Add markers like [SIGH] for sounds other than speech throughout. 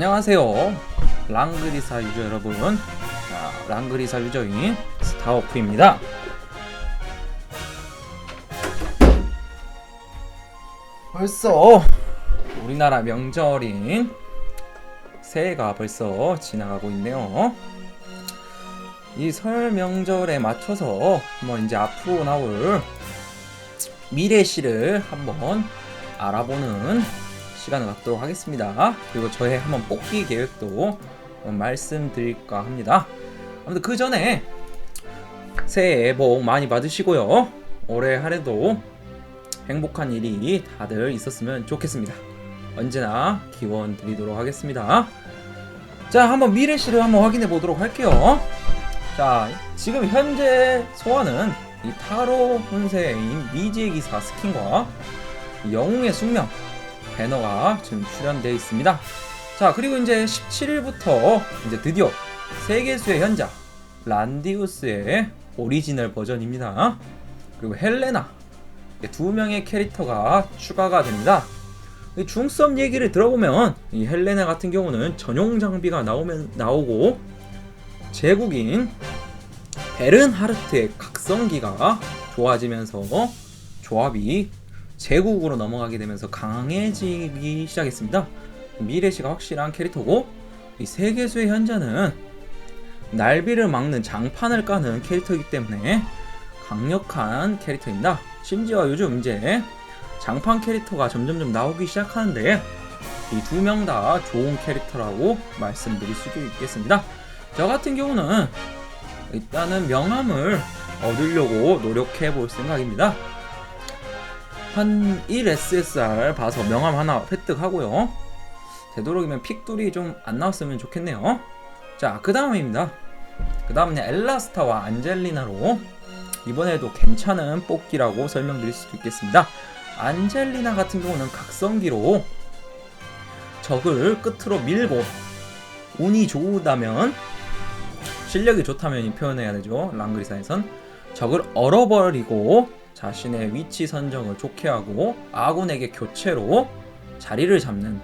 안녕하세요. 랑그리사 유저 여러분. 자, 랑그리사 유저인 스타워프입니다. 벌써 우리나라 명절인 새해가 벌써 지나가고 있네요. 이 설 명절에 맞춰서 한번 이제 앞으로 나올 미래시를 한번 알아보는 시간을 갖도록 하겠습니다. 그리고 저의 한번 뽑기 계획도 말씀드릴까 합니다. 아무튼 그 전에 새해 복 많이 받으시고요. 올해 한 해도 행복한 일이 다들 있었으면 좋겠습니다. 언제나 기원 드리도록 하겠습니다. 자, 한번 미래시를 한번 확인해 보도록 할게요. 자, 지금 현재 소환은 이 타로 혼세인 미지의 기사 스킨과 영웅의 숙명 배너가 지금 출연되어 있습니다. 자, 그리고 이제 17일부터 이제 드디어 세계수의 현자 란디우스의 오리지널 버전입니다. 그리고 헬레나 두 명의 캐릭터가 추가가 됩니다. 중섭 얘기를 들어보면 이 헬레나 같은 경우는 전용 장비가 나오면 나오고 제국인 베른하르트의 각성기가 좋아지면서 조합이 제국으로 넘어가게 되면서 강해지기 시작했습니다. 미래시가 확실한 캐릭터고 이 세계수의 현자는 날비를 막는 장판을 까는 캐릭터이기 때문에 강력한 캐릭터입니다. 심지어 요즘 이제 장판 캐릭터가 점점점 나오기 시작하는데 이 두 명 다 좋은 캐릭터라고 말씀드릴 수도 있겠습니다. 저 같은 경우는 일단은 명함을 얻으려고 노력해 볼 생각입니다. 한 1SSR 봐서 명함 하나 획득하고요. 되도록이면 픽돌이 좀 안 나왔으면 좋겠네요. 자, 그 다음입니다. 그 다음은 엘라스타와 안젤리나로 이번에도 괜찮은 뽑기라고 설명드릴 수도 있겠습니다. 안젤리나 같은 경우는 각성기로 적을 끝으로 밀고 운이 좋다면 실력이 좋다면 표현해야 되죠. 랑그리사에선 적을 얼어버리고 자신의 위치 선정을 좋게 하고 아군에게 교체로 자리를 잡는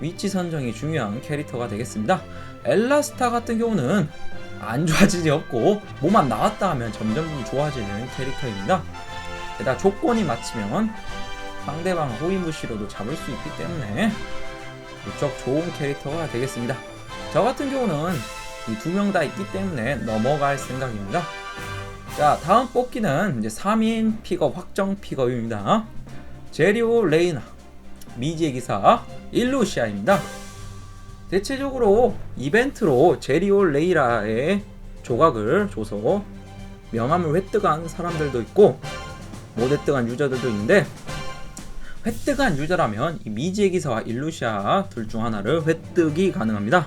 위치 선정이 중요한 캐릭터가 되겠습니다. 엘라스타 같은 경우는 안 좋아지지 없고 뭐만 나왔다 하면 점점 좋아지는 캐릭터입니다. 게다가 조건이 맞추면 상대방 호위무시로도 잡을 수 있기 때문에 무척 좋은 캐릭터가 되겠습니다. 저 같은 경우는 이 두 명 다 있기 때문에 넘어갈 생각입니다. 자, 다음 뽑기는 이제 3인 픽업 확정 픽업입니다. 제리오 레이나, 미지의 기사, 일루시아입니다. 대체적으로 이벤트로 제리오 레이라의 조각을 줘서 명함을 획득한 사람들도 있고 못 획득한 유저들도 있는데 획득한 유저라면 이 미지의 기사와 일루시아 둘 중 하나를 획득이 가능합니다.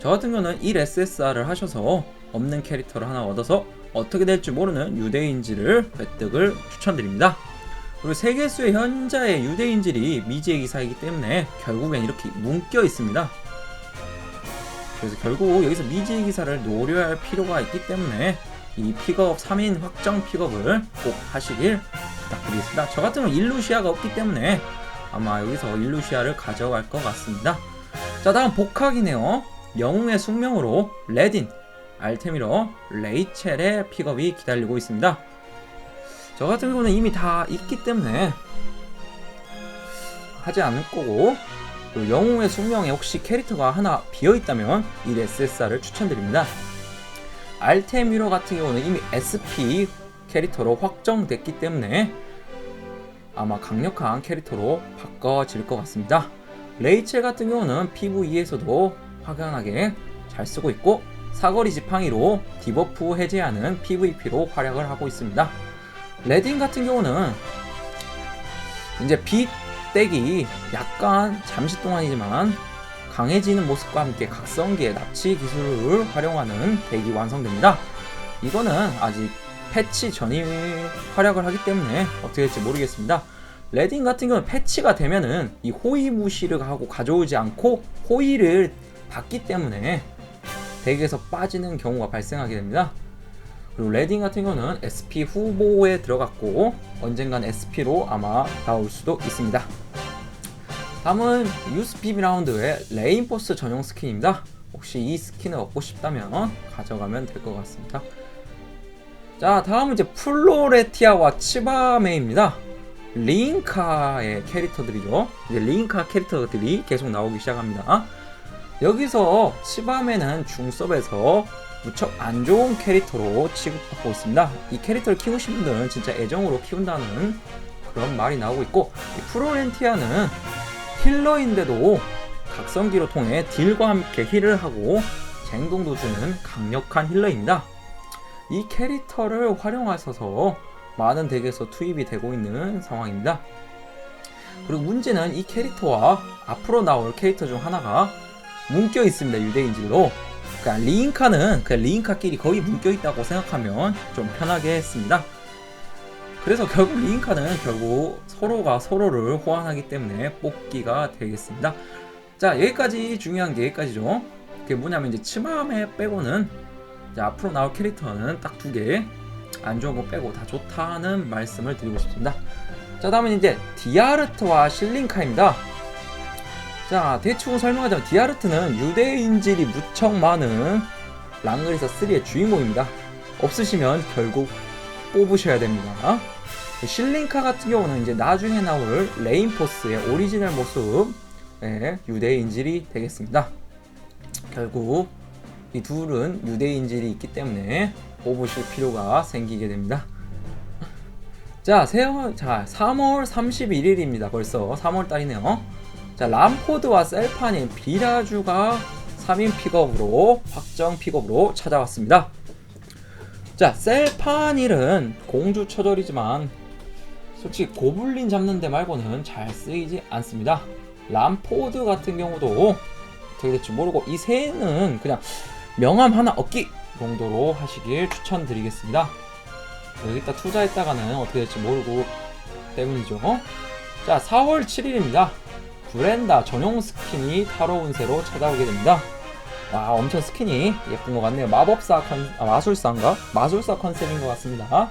저 같은 경우는 1SSR을 하셔서 없는 캐릭터를 하나 얻어서 어떻게 될지 모르는 유대인지를 획득을 추천드립니다. 그리고 세계수의 현자의 유대인질이 미지의 기사이기 때문에 결국엔 이렇게 묶여 있습니다. 그래서 결국 여기서 미지의 기사를 노려야 할 필요가 있기 때문에 이 픽업 3인 확정 픽업을 꼭 하시길 부탁드리겠습니다. 저 같은 경우는 일루시아가 없기 때문에 아마 여기서 일루시아를 가져갈 것 같습니다. 자 다음 복학이네요. 영웅의 숙명으로 레딘 알테미로 레이첼의 픽업이 기다리고 있습니다. 저 같은 경우는 이미 다 있기 때문에 하지 않을 거고 영웅의 숙명에 혹시 캐릭터가 하나 비어 있다면 이 SSR을 추천드립니다. 알테미로 같은 경우는 이미 SP 캐릭터로 확정됐기 때문에 아마 강력한 캐릭터로 바꿔질 것 같습니다. 레이첼 같은 경우는 PVE에서도 확연하게 잘 쓰고 있고 사거리 지팡이로 디버프 해제하는 PVP로 활약을 하고 있습니다. 레딘 같은 경우는 이제 빛 떼기 약간 잠시 동안이지만 강해지는 모습과 함께 각성기의 납치 기술을 활용하는 덱이 완성됩니다. 이거는 아직 패치 전이 활약을 하기 때문에 어떻게 될지 모르겠습니다. 레딘 같은 경우는 패치가 되면은 이 호위 무시를 하고 가져오지 않고 호위를 받기 때문에 덱에서 빠지는 경우가 발생하게 됩니다. 그리고 레딩 같은 경우는 SP 후보에 들어갔고 언젠간 SP로 아마 나올 수도 있습니다. 다음은 유스피비 라운드의 레인포스 전용 스킨입니다. 혹시 이 스킨을 얻고 싶다면 가져가면 될 것 같습니다. 자, 다음은 이제 플로레티아와 치바메입니다. 리인카의 캐릭터들이죠. 이제 리인카 캐릭터들이 계속 나오기 시작합니다. 여기서 치바메는 중섭에서 무척 안 좋은 캐릭터로 취급받고 있습니다. 이 캐릭터를 키우신 분들은 진짜 애정으로 키운다는 그런 말이 나오고 있고 이 프로렌티아는 힐러인데도 각성기로 통해 딜과 함께 힐을 하고 쟁동도 주는 강력한 힐러입니다. 이 캐릭터를 활용하셔서 많은 덱에서 투입이 되고 있는 상황입니다. 그리고 문제는 이 캐릭터와 앞으로 나올 캐릭터 중 하나가 묶여 있습니다. 유대인질로. 그러니까 리인카는 그냥 리인카끼리 거의 묶여 있다고 생각하면 좀 편하게 했습니다. 그래서 결국 리인카는 결국 서로가 서로를 호환하기 때문에 뽑기가 되겠습니다. 자 여기까지 중요한 게 여기까지죠. 그게 뭐냐면 이제 치마메 빼고는 이제 앞으로 나올 캐릭터는 딱 두 개. 안 좋은 거 빼고 다 좋다는 말씀을 드리고 싶습니다. 자 다음은 이제 디아르트와 실링카입니다. 자 대충 설명하자면 디아르트는 유대인질이 무척 많은 랑그리사 3의 주인공입니다. 없으시면 결국 뽑으셔야 됩니다. 실링카 같은 경우는 이제 나중에 나올 레인포스의 오리지널 모습의 유대인질이 되겠습니다. 결국 이 둘은 유대인질이 있기 때문에 뽑으실 필요가 생기게 됩니다. 자, 세월, 자, 3월 31일입니다. 벌써 3월 달이네요. 자, 람포드와 셀파닌 비라주가 3인 픽업으로 확정 픽업으로 찾아왔습니다. 자, 셀파닐은 공주 처절이지만 솔직히 고블린 잡는 데 말고는 잘 쓰이지 않습니다. 람포드 같은 경우도 어떻게 될지 모르고 이 새는 그냥 명함 하나 얻기 정도로 하시길 추천드리겠습니다. 여기다 투자했다가는 어떻게 될지 모르고 때문이죠. 자, 4월 7일입니다. 브렌다 전용 스킨이 타로 운세로 찾아오게 됩니다. 와, 엄청 스킨이 예쁜 것 같네요. 마법사 컨, 아, 마술사인가? 마술사 컨셉인 것 같습니다.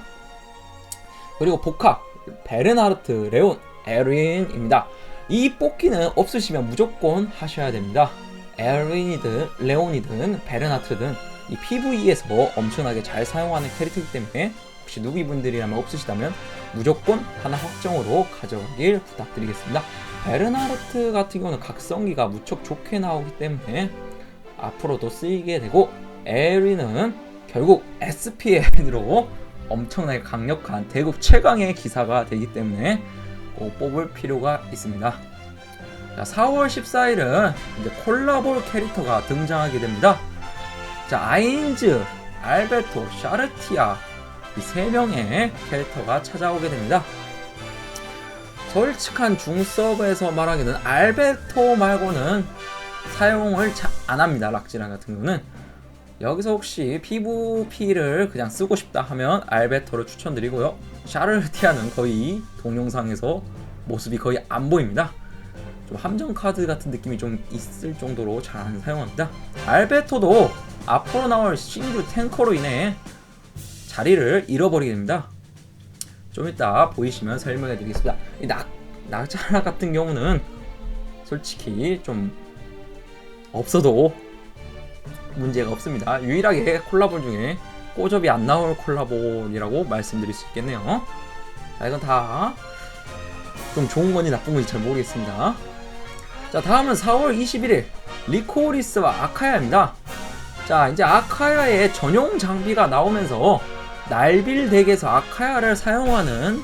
그리고 복학, 베르나르트, 레온, 에린입니다. 이 뽑기는 없으시면 무조건 하셔야 됩니다. 에린이든 레온이든 베르나트든 이 PVE에서 엄청나게 잘 사용하는 캐릭터이기 때문에 혹시 누비 분들이라면 없으시다면 무조건 하나 확정으로 가져가길 부탁드리겠습니다. 베르나르트 같은 경우는 각성기가 무척 좋게 나오기 때문에 앞으로도 쓰이게 되고 에리는 결국 SPL으로 엄청나게 강력한 대국 최강의 기사가 되기 때문에 꼭 뽑을 필요가 있습니다. 자, 4월 14일은 이제 콜라볼 캐릭터가 등장하게 됩니다. 자, 아인즈, 알베토, 샤르티아 이 세 명의 캐릭터가 찾아오게 됩니다. 솔직한 중서브에서 말하기는 알베토 말고는 사용을 안 합니다. 락지랑 같은 경우는 여기서 혹시 PVP를 그냥 쓰고 싶다 하면 알베토를 추천드리고요. 샤르티아는 거의 동영상에서 모습이 거의 안 보입니다. 좀 함정 카드 같은 느낌이 좀 있을 정도로 잘안 사용합니다. 알베토도 앞으로 나올 신규 탱커로 인해 자리를 잃어버리게 됩니다. 좀 이따 보이시면 설명해 드리겠습니다. 이 낙, 낙자라 같은 경우는 솔직히 좀 없어도 문제가 없습니다. 유일하게 콜라볼 중에 꼬접이 안 나올 콜라볼이라고 말씀드릴 수 있겠네요. 자, 이건 다 좀 좋은 건지 나쁜 건지 잘 모르겠습니다. 자, 다음은 4월 21일 리코리스와 아카야입니다. 자, 이제 아카야의 전용 장비가 나오면서 날빌 덱에서 아카야를 사용하는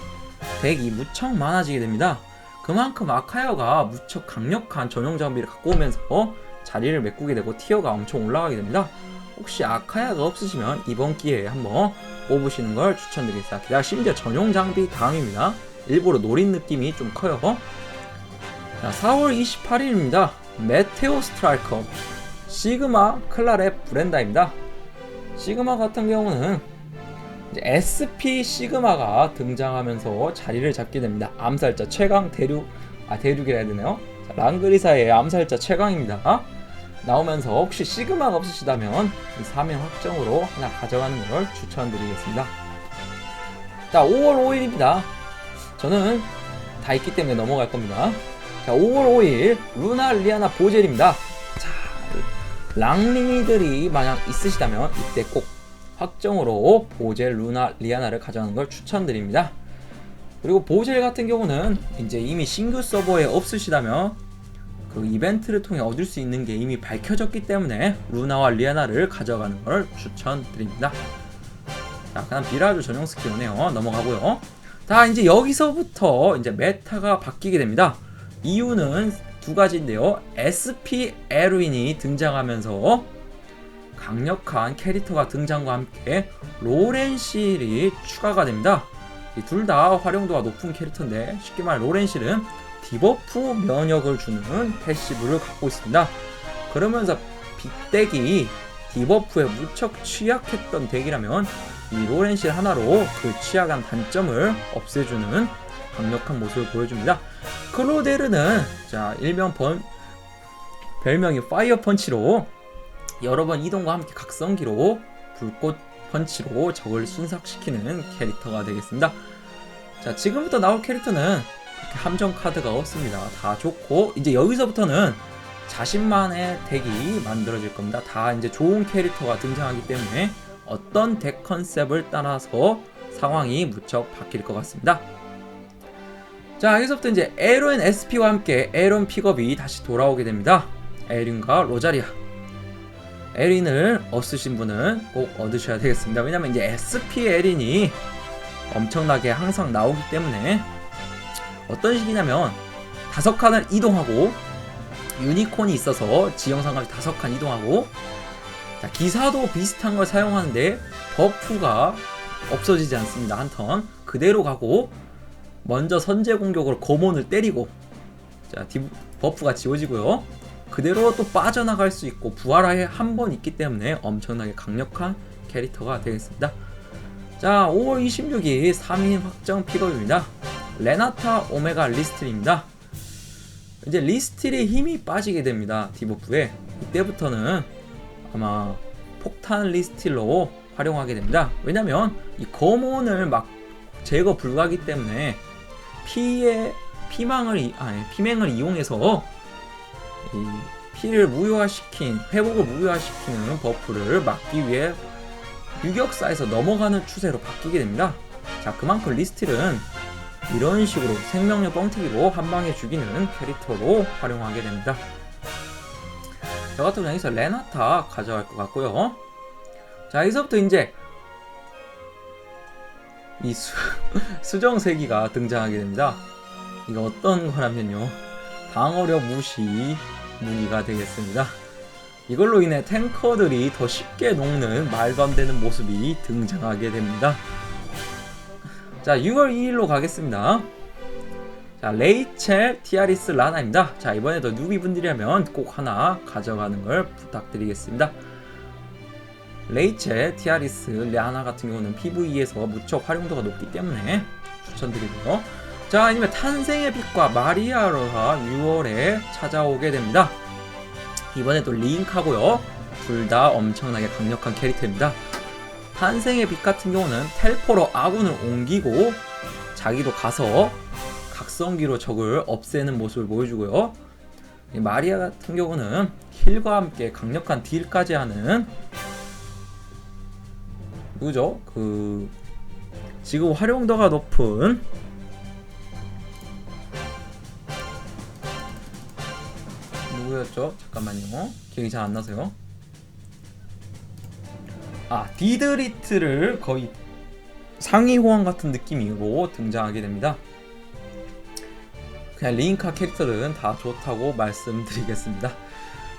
덱이 무척 많아지게 됩니다. 그만큼 아카야가 무척 강력한 전용 장비를 갖고 오면서 자리를 메꾸게 되고 티어가 엄청 올라가게 됩니다. 혹시 아카야가 없으시면 이번 기회에 한번 뽑으시는 걸 추천드리겠습니다. 게다가 심지어 전용 장비 다음입니다. 일부러 노린 느낌이 좀 커요. 자, 4월 28일입니다. 메테오 스트라이커 시그마 클라렛 브렌다입니다. 시그마 같은 경우는 SP 시그마가 등장하면서 자리를 잡게 됩니다. 암살자 최강 대륙 아 대륙이라 해야 되나요? 자, 랑그리사의 암살자 최강입니다. 나오면서 혹시 시그마가 없으시다면 이 3인 확정으로 하나 가져가는 걸 추천드리겠습니다. 자, 5월 5일입니다. 저는 다 있기 때문에 넘어갈 겁니다. 자, 5월 5일 루나 리아나 보젤입니다. 자, 랑링이들이 만약 있으시다면 이때 꼭 확정으로 보젤 루나 리아나를 가져가는 걸 추천드립니다. 그리고 보젤 같은 경우는 이제 이미 신규 서버에 없으시다면 그 이벤트를 통해 얻을 수 있는 게 이미 밝혀졌기 때문에 루나와 리아나를 가져가는 걸 추천드립니다. 자, 그다음 비라주 전용 스킬이네요. 넘어가고요. 자, 이제 여기서부터 이제 메타가 바뀌게 됩니다. 이유는 두 가지인데요. SP 에르윈이 등장하면서 강력한 캐릭터가 등장과 함께 로렌실이 추가가 됩니다. 둘 다 활용도가 높은 캐릭터인데 쉽게 말해 로렌실은 디버프 면역을 주는 패시브를 갖고 있습니다. 그러면서 빅덱이 디버프에 무척 취약했던 덱이라면 이 로렌실 하나로 그 취약한 단점을 없애주는 강력한 모습을 보여줍니다. 클로데르는 자 일명 번 별명이 파이어 펀치로 여러 번 이동과 함께 각성기로 불꽃 펀치로 적을 순삭시키는 캐릭터가 되겠습니다. 자 지금부터 나올 캐릭터는 함정 카드가 없습니다. 다 좋고 이제 여기서부터는 자신만의 덱이 만들어질 겁니다. 다 이제 좋은 캐릭터가 등장하기 때문에 어떤 덱 컨셉을 따라서 상황이 무척 바뀔 것 같습니다. 자 여기서부터 이제 에론 SP와 함께 에론 픽업이 다시 돌아오게 됩니다. 에린과 로자리아. 에린을 없으신 분은 꼭 얻으셔야 되겠습니다. 왜냐면 이제 SP 에린이 엄청나게 항상 나오기 때문에 어떤 식이냐면 다섯 칸을 이동하고 유니콘이 있어서 지형상까지 다섯 칸 이동하고 자, 기사도 비슷한 걸 사용하는데 버프가 없어지지 않습니다. 한 턴 그대로 가고 먼저 선제 공격으로 거몬을 때리고 자 디, 버프가 지워지고요. 그대로 또 빠져나갈 수 있고 부활하에 한 번 있기 때문에 엄청나게 강력한 캐릭터가 되겠습니다. 자 5월 26일 3인 확정 픽업입니다. 레나타 오메가 리스틸입니다. 이제 리스틸의 힘이 빠지게 됩니다. 디버프에 이때부터는 아마 폭탄 리스틸로 활용하게 됩니다. 왜냐면 이 거몬을 막 제거 불가하기 때문에 피의 피망을 이- 아니 피맹을 이용해서 이 피를 무효화시킨 회복을 무효화시키는 버프를 막기 위해 유격사에서 넘어가는 추세로 바뀌게 됩니다. 자 그만큼 리스틸은 이런 식으로 생명력 뻥튀기로 한 방에 죽이는 캐릭터로 활용하게 됩니다. 저 같은 경우 여기서 레나타 가져갈 것 같고요. 자 여기서부터 이제 이 수, [LAUGHS] 수정세기가 등장하게 됩니다. 이거 어떤 거라면요. 방어력 무시 무기가 되겠습니다. 이걸로 인해 탱커들이 더 쉽게 녹는 말도 안 되는 모습이 등장하게 됩니다. 자, 6월 2일로 가겠습니다. 자, 레이첼 티아리스 라나입니다. 자, 이번에도 누비 분들이라면 꼭 하나 가져가는 걸 부탁드리겠습니다. 레이첼 티아리스 라나 같은 경우는 PVE에서 무척 활용도가 높기 때문에 추천드리고요. 자, 아니면 탄생의 빛과 마리아로가 6월에 찾아오게 됩니다. 이번에도 링크하고요. 둘 다 엄청나게 강력한 캐릭터입니다. 탄생의 빛 같은 경우는 텔포로 아군을 옮기고 자기도 가서 각성기로 적을 없애는 모습을 보여주고요. 이 마리아 같은 경우는 힐과 함께 강력한 딜까지 하는 누구죠? 그 지금 활용도가 높은 누구였죠? 잠깐만요. 기억이 잘 안 나세요. 아 디드리트를 거의 상위 호환 같은 느낌이고 등장하게 됩니다. 그냥 링카 캐릭터들은 다 좋다고 말씀드리겠습니다.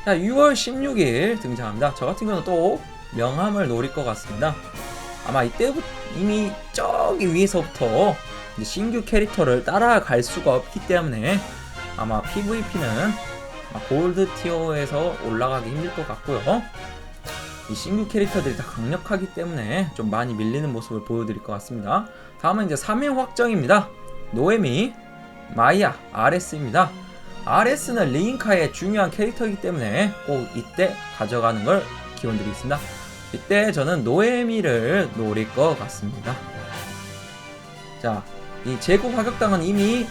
자, 6월 16일 등장합니다. 저 같은 경우는 또 명함을 노릴 것 같습니다. 아마 이때부터 이미 저기 위에서부터 신규 캐릭터를 따라갈 수가 없기 때문에 아마 PVP는 골드 티어에서 올라가기 힘들 것 같고요. 이 신규 캐릭터들이 다 강력하기 때문에 좀 많이 밀리는 모습을 보여드릴 것 같습니다. 다음은 이제 3회 확정입니다. 노에미, 마이야, RS입니다. RS는 리인카의 중요한 캐릭터이기 때문에 꼭 이때 가져가는 걸 기원드리겠습니다. 이때 저는 노에미를 노릴 것 같습니다. 자, 이 재고 가격당은 이미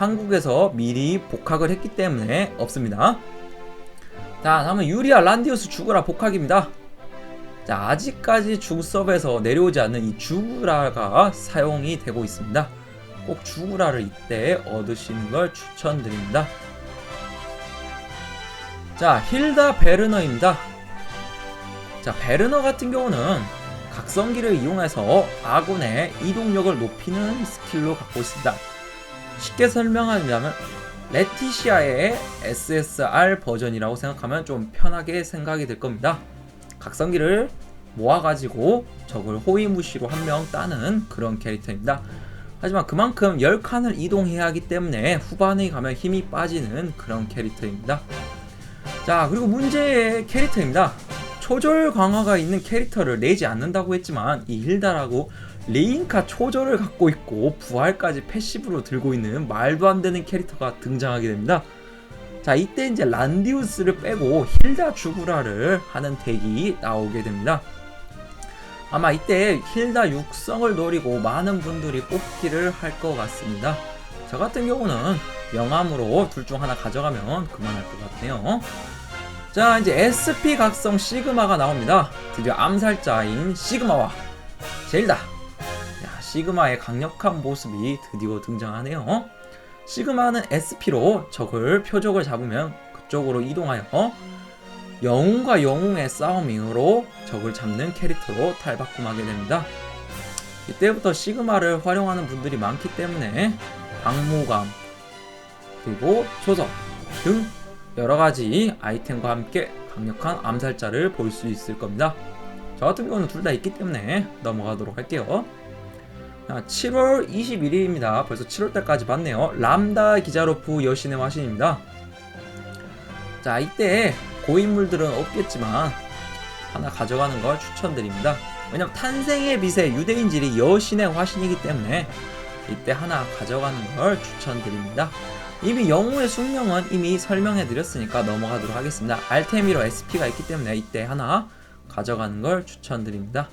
한국에서 미리 복학을 했기 때문에 없습니다. 자, 다음은 유리아 란디우스 죽으라 복학입니다. 자, 아직까지 중섭에서 내려오지 않는 이 죽으라가 사용이 되고 있습니다. 꼭 죽으라를 이때 얻으시는 걸 추천드립니다. 자, 힐다 베르너입니다. 자, 베르너 같은 경우는 각성기를 이용해서 아군의 이동력을 높이는 스킬로 갖고 있습니다. 쉽게 설명하자면 레티시아의 SSR 버전이라고 생각하면 좀 편하게 생각이 될 겁니다. 각성기를 모아가지고 적을 호위무시로 한 명 따는 그런 캐릭터입니다. 하지만 그만큼 10칸을 이동해야 하기 때문에 후반에 가면 힘이 빠지는 그런 캐릭터입니다. 자, 그리고 문제의 캐릭터입니다. 초절 강화가 있는 캐릭터를 내지 않는다고 했지만 이 힐다라고 레인카 초절을 갖고 있고 부활까지 패시브로 들고 있는 말도 안 되는 캐릭터가 등장하게 됩니다. 자 이때 이제 란디우스를 빼고 힐다 주구라를 하는 덱이 나오게 됩니다. 아마 이때 힐다 육성을 노리고 많은 분들이 뽑기를 할 것 같습니다. 저 같은 경우는 명함으로 둘 중 하나 가져가면 그만할 것 같네요. 자 이제 SP 각성 시그마가 나옵니다. 드디어 암살자인 시그마와 젤다. 야, 시그마의 강력한 모습이 드디어 등장하네요. 시그마는 SP로 적을 표적을 잡으면 그쪽으로 이동하여 영웅과 영웅의 싸움으로 적을 잡는 캐릭터로 탈바꿈하게 됩니다. 이때부터 시그마를 활용하는 분들이 많기 때문에 박무감 그리고 초석 등 여러 가지 아이템과 함께 강력한 암살자를 볼 수 있을 겁니다. 저 같은 경우는 둘 다 있기 때문에 넘어가도록 할게요. 자, 7월 21일입니다. 벌써 7월 달까지 봤네요. 람다 기자로프 여신의 화신입니다. 자, 이때 고인물들은 없겠지만 하나 가져가는 걸 추천드립니다. 왜냐면 탄생의 빛의 유대인질이 여신의 화신이기 때문에 이때 하나 가져가는 걸 추천드립니다. 이미 영웅의 숙명은 이미 설명해 드렸으니까 넘어가도록 하겠습니다. 알테미로 SP가 있기 때문에 이때 하나 가져가는 걸 추천드립니다.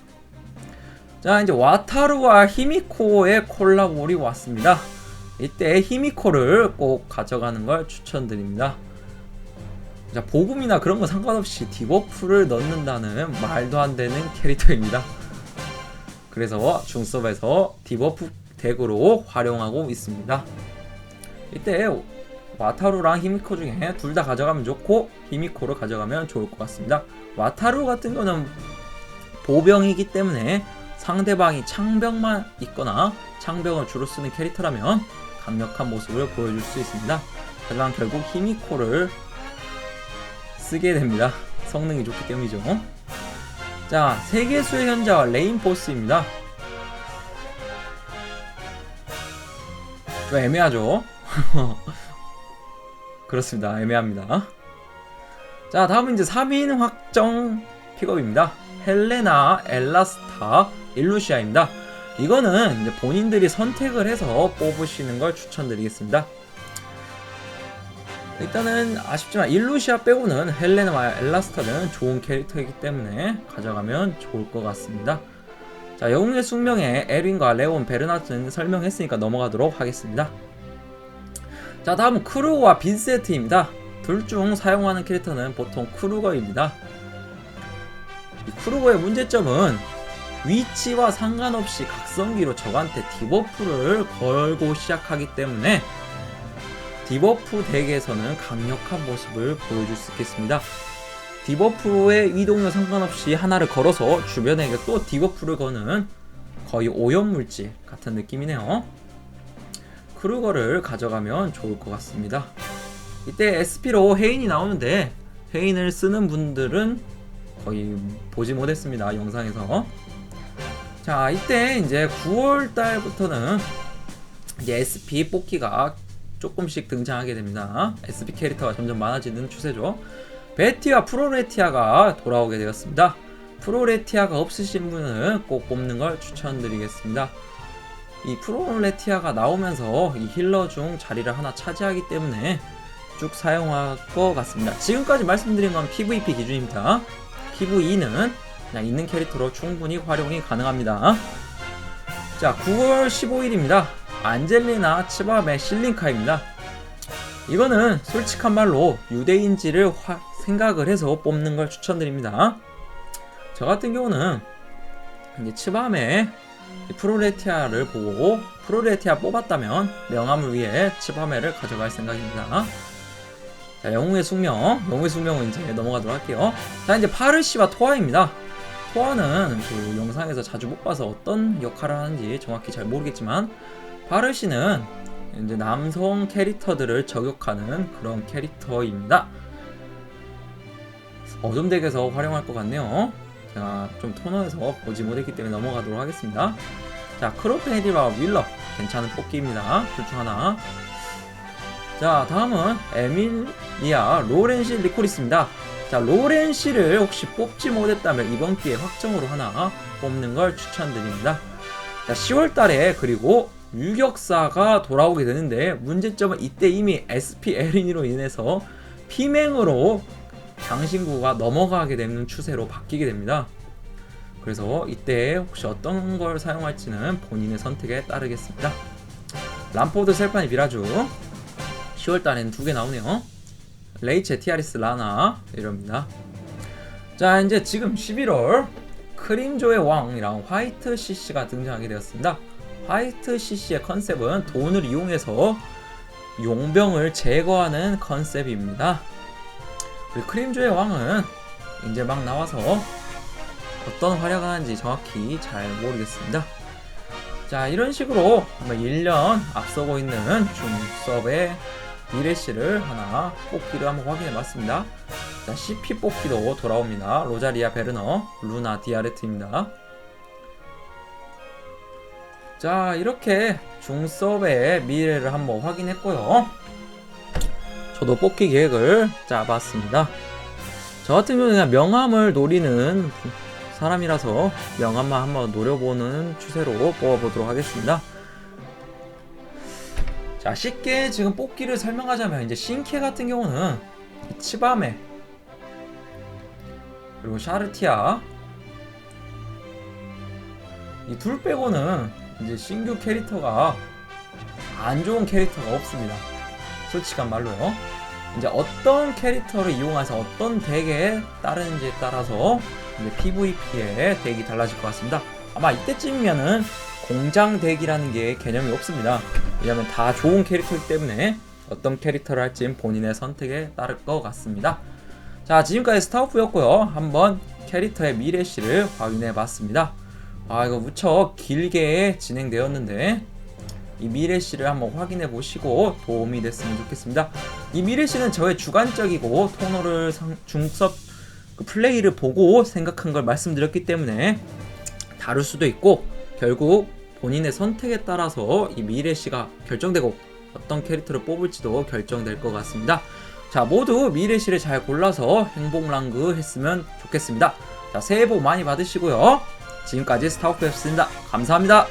자 이제 와타루와 히미코의 콜라볼이 왔습니다. 이때 히미코를 꼭 가져가는 걸 추천드립니다. 자 보금이나 그런 거 상관없이 디버프를 넣는다는 말도 안 되는 캐릭터입니다. 그래서 중섭에서 디버프 덱으로 활용하고 있습니다. 이때 와타루랑 히미코 중에 둘 다 가져가면 좋고 히미코를 가져가면 좋을 것 같습니다. 와타루 같은 거는 보병이기 때문에 상대방이 창병만 있거나 창병을 주로 쓰는 캐릭터라면 강력한 모습을 보여줄 수 있습니다. 하지만 결국 히미코를 쓰게 됩니다. 성능이 좋기 때문이죠. 자, 세계수의 현자와 레인포스입니다. 좀 애매하죠? [LAUGHS] 그렇습니다. 애매합니다. 자, 다음은 이제 3인 확정 픽업입니다. 헬레나, 엘라스타, 일루시아입니다. 이거는 이제 본인들이 선택을 해서 뽑으시는 걸 추천드리겠습니다. 일단은 아쉽지만 일루시아 빼고는 헬레나와 엘라스타는 좋은 캐릭터이기 때문에 가져가면 좋을 것 같습니다. 자, 영웅의 숙명에 에린과 레온, 베르나트는 설명했으니까 넘어가도록 하겠습니다. 자, 다음은 크루거와 빈세트입니다. 둘 중 사용하는 캐릭터는 보통 크루거입니다. 이 크루거의 문제점은 위치와 상관없이 각성기로 적한테 디버프를 걸고 시작하기 때문에 디버프 덱에서는 강력한 모습을 보여줄 수 있겠습니다. 디버프의 이동력 상관없이 하나를 걸어서 주변에게 또 디버프를 거는 거의 오염물질 같은 느낌이네요. 크루거를 가져가면 좋을 것 같습니다. 이때 SP로 헤인이 나오는데 헤인을 쓰는 분들은 거의 보지 못했습니다. 영상에서. 자, 이때 이제 9월 달부터는 이제 SP 뽑기가 조금씩 등장하게 됩니다. SP 캐릭터가 점점 많아지는 추세죠. 베티와 프로레티아가 돌아오게 되었습니다. 프로레티아가 없으신 분은 꼭 뽑는 걸 추천드리겠습니다. 이 프로레티아가 나오면서 이 힐러 중 자리를 하나 차지하기 때문에 쭉 사용할 것 같습니다. 지금까지 말씀드린 건 PVP 기준입니다. PVE는 그냥 있는 캐릭터로 충분히 활용이 가능합니다. 자, 9월 15일입니다. 안젤리나 치밥의 실링카입니다. 이거는 솔직한 말로 유대인지를 화- 생각을 해서 뽑는 걸 추천드립니다. 저 같은 경우는 이제 치밤의 이 프로레티아를 보고 프로레티아 뽑았다면 명함을 위해 치밤회를 가져갈 생각입니다. 자, 영웅의 숙명, 영웅의 숙명은 이제 넘어가도록 할게요. 자, 이제 파르시와 토아입니다. 토아는 그 영상에서 자주 못 봐서 어떤 역할을 하는지 정확히 잘 모르겠지만 파르시는 이제 남성 캐릭터들을 저격하는 그런 캐릭터입니다. 어둠덱에서 활용할 것 같네요. 제가 좀 토너에서 보지 못했기 때문에 넘어가도록 하겠습니다. 자, 크로페리와 윌러 괜찮은 뽑기입니다. 둘 중 하나. 자, 다음은 에밀리아 로렌시 리코리스입니다. 자, 로렌시를 혹시 뽑지 못했다면 이번 기회에 확정으로 하나 뽑는 걸 추천드립니다. 자, 10월 달에 그리고 유격사가 돌아오게 되는데 문제점은 이때 이미 SP 에린이로 인해서 피맹으로 장신구가 넘어가게 되는 추세로 바뀌게 됩니다. 그래서 이때 혹시 어떤 걸 사용할지는 본인의 선택에 따르겠습니다. 람포드 셀파니 비라주 10월 달에는 두 개 나오네요. 레이체 티아리스 라나 이럽니다. 자 이제 지금 11월 크림조의 왕이랑 화이트 CC가 등장하게 되었습니다. 화이트 CC의 컨셉은 돈을 이용해서 용병을 제거하는 컨셉입니다. 우리 크림조의 왕은 이제 막 나와서 어떤 활약을 하는지 정확히 잘 모르겠습니다. 자 이런 식으로 한번 1년 앞서고 있는 중섭의 미래씨를 하나 뽑기를 한번 확인해 봤습니다. 자 CP 뽑기도 돌아옵니다. 로자리아 베르너, 루나 디아레트입니다. 자 이렇게 중섭의 미래를 한번 확인했고요. 저도 뽑기 계획을 짜봤습니다. 저 같은 경우는 그냥 명함을 노리는 사람이라서 명함만 한번 노려보는 추세로 뽑아보도록 하겠습니다. 자 쉽게 지금 뽑기를 설명하자면 이제 신캐 같은 경우는 치바메 그리고 샤르티아 이 둘 빼고는 이제 신규 캐릭터가 안 좋은 캐릭터가 없습니다. 솔직한 말로요. 이제 어떤 캐릭터를 이용해서 어떤 덱에 따르는지에 따라서 이제 PVP의 덱이 달라질 것 같습니다. 아마 이때쯤이면은 공장 덱이라는 게 개념이 없습니다. 왜냐면 다 좋은 캐릭터이기 때문에 어떤 캐릭터를 할지는 본인의 선택에 따를 것 같습니다. 자, 지금까지 스타우프였고요. 한번 캐릭터의 미래시를 확인해 봤습니다. 아, 이거 무척 길게 진행되었는데 이 미래시를 한번 확인해 보시고 도움이 됐으면 좋겠습니다. 이 미래시는 저의 주관적이고 토너를 상, 중섭 그 플레이를 보고 생각한 걸 말씀드렸기 때문에 다를 수도 있고 결국 본인의 선택에 따라서 이 미래시가 결정되고 어떤 캐릭터를 뽑을지도 결정될 것 같습니다. 자 모두 미래시를 잘 골라서 행복랑그 했으면 좋겠습니다. 자 새해 복 많이 받으시고요. 지금까지 스타워크였습니다. 감사합니다.